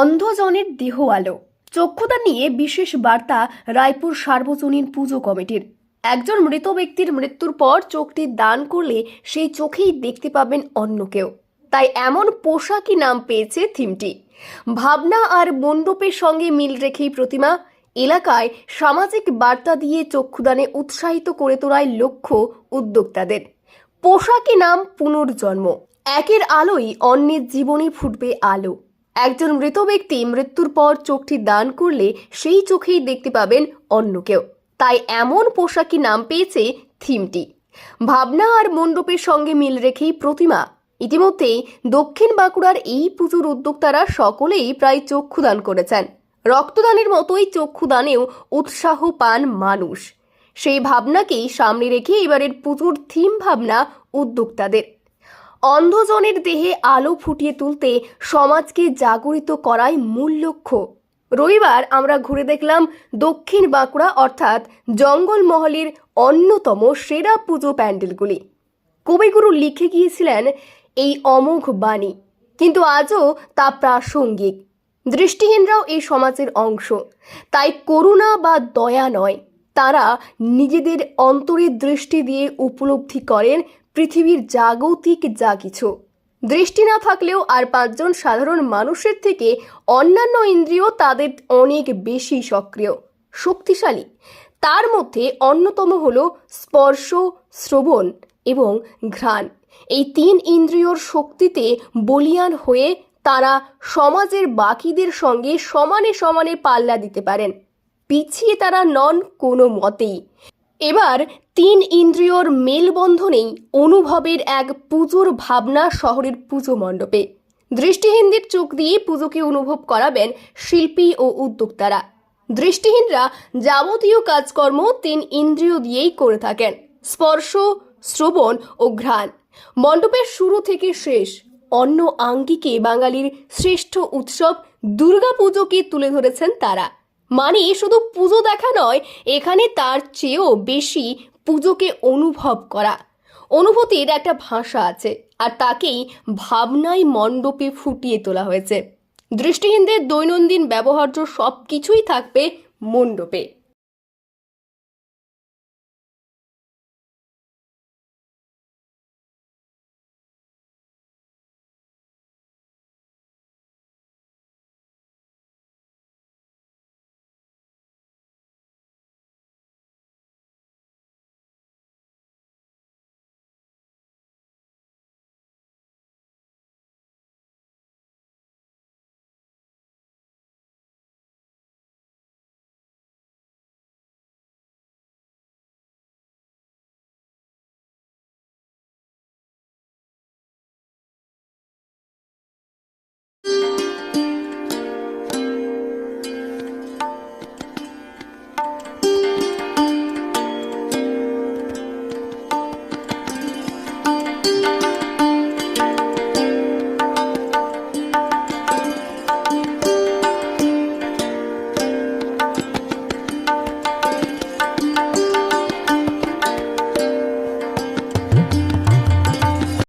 অন্ধজনের দেহ আলো। চক্ষুদান নিয়ে বিশেষ বার্তা রায়পুর সার্বজনীন পুজো কমিটির। একজন মৃত ব্যক্তির মৃত্যুর পর চোখটি দান করলে সেই চোখেই দেখতে পাবেন অন্য কেউ। তাই এমন পোশাকই নাম পেয়েছে থিমটি। ভাবনা আর মণ্ডপের সঙ্গে মিল রেখেই প্রতিমা, এলাকায় সামাজিক বার্তা দিয়ে চক্ষুদানে উৎসাহিত করে তোলায় লক্ষ্য উদ্যোক্তাদের। পোশাকি নাম পুনর্জন্ম। একের আলোই অন্যের জীবনে ফুটবে আলো। একজন মৃত ব্যক্তি মৃত্যুর পর চোখটি দান করলে সেই চোখেই দেখতে পাবেন অন্য কেউ। তাই এমন পোশাকি নাম পেয়েছে থিমটি। ভাবনা আর মণ্ডপের সঙ্গে মিল রেখেই প্রতিমা। ইতিমধ্যেই দক্ষিণ বাঁকুড়ার এই পুজোর উদ্যোক্তারা সকলেই প্রায় চক্ষুদান করেছেন। রক্তদানের মতোই চক্ষুদানেও উৎসাহ পান মানুষ। সেই ভাবনাকেই সামনে রেখে এবারের পুজোর থিম ভাবনা উদ্যোক্তাদের। অন্ধজনের দেহে আলো ফুটিয়ে তুলতে সমাজকে জাগরিত করাই মূল লক্ষ্য। রবিবার আমরা ঘুরে দেখলাম দক্ষিণ বাঁকুড়া অর্থাৎ জঙ্গলমহলের অন্যতম সেরা পুজো প্যান্ডেলগুলি। কবিগুরু লিখে গিয়েছিলেন এই অমোঘ বাণী, কিন্তু আজও তা প্রাসঙ্গিক। দৃষ্টিহীনরাও এই সমাজের অংশ। তাই করুণা বা দয়া নয়, তারা নিজেদের অন্তরের দৃষ্টি দিয়ে উপলব্ধি করেন পৃথিবীর জাগতিক যা কিছু। দৃষ্টি না থাকলেও আর পাঁচজন সাধারণ মানুষের থেকে অন্যান্য ইন্দ্রিয় তাদের অনেক বেশি সক্রিয়, শক্তিশালী। তার মধ্যে অন্যতম হল স্পর্শ, শ্রবণ এবং ঘ্রাণ। এই তিন ইন্দ্রিয়র শক্তিতে বলিয়ান হয়ে তারা সমাজের বাকিদের সঙ্গে সমানে সমানে পাল্লা দিতে পারেন। পিছিয়ে তারা নন কোনো মতেই। এবার তিন ইন্দ্রিয়র মেলবন্ধনেই অনুভবের এক পুজোর ভাবনা শহরের পুজো মণ্ডপে। দৃষ্টিহীনদের চোখ দিয়ে পুজোকে অনুভব করাবেন শিল্পী ও উদ্যোক্তারা। দৃষ্টিহীনরা যাবতীয় কাজকর্ম তিন ইন্দ্রিয় দিয়েই করে থাকেন। স্পর্শ, শ্রবণ ও ঘ্রাণ। মণ্ডপের শুরু থেকে শেষ অন্য আঙ্গিকে বাঙালির শ্রেষ্ঠ উৎসব দুর্গাপুজোকে তুলে ধরেছেন তারা। মানে শুধু পুজো দেখা নয়, এখানে তার চেয়েও বেশি পুজোকে অনুভব করা। অনুভূতির একটা ভাষা আছে, আর তাকেই ভাবনায় মণ্ডপে ফুটিয়ে তোলা হয়েছে। দৃষ্টিহীনদের দৈনন্দিন ব্যবহার্য সব কিছুই থাকবে মণ্ডপে।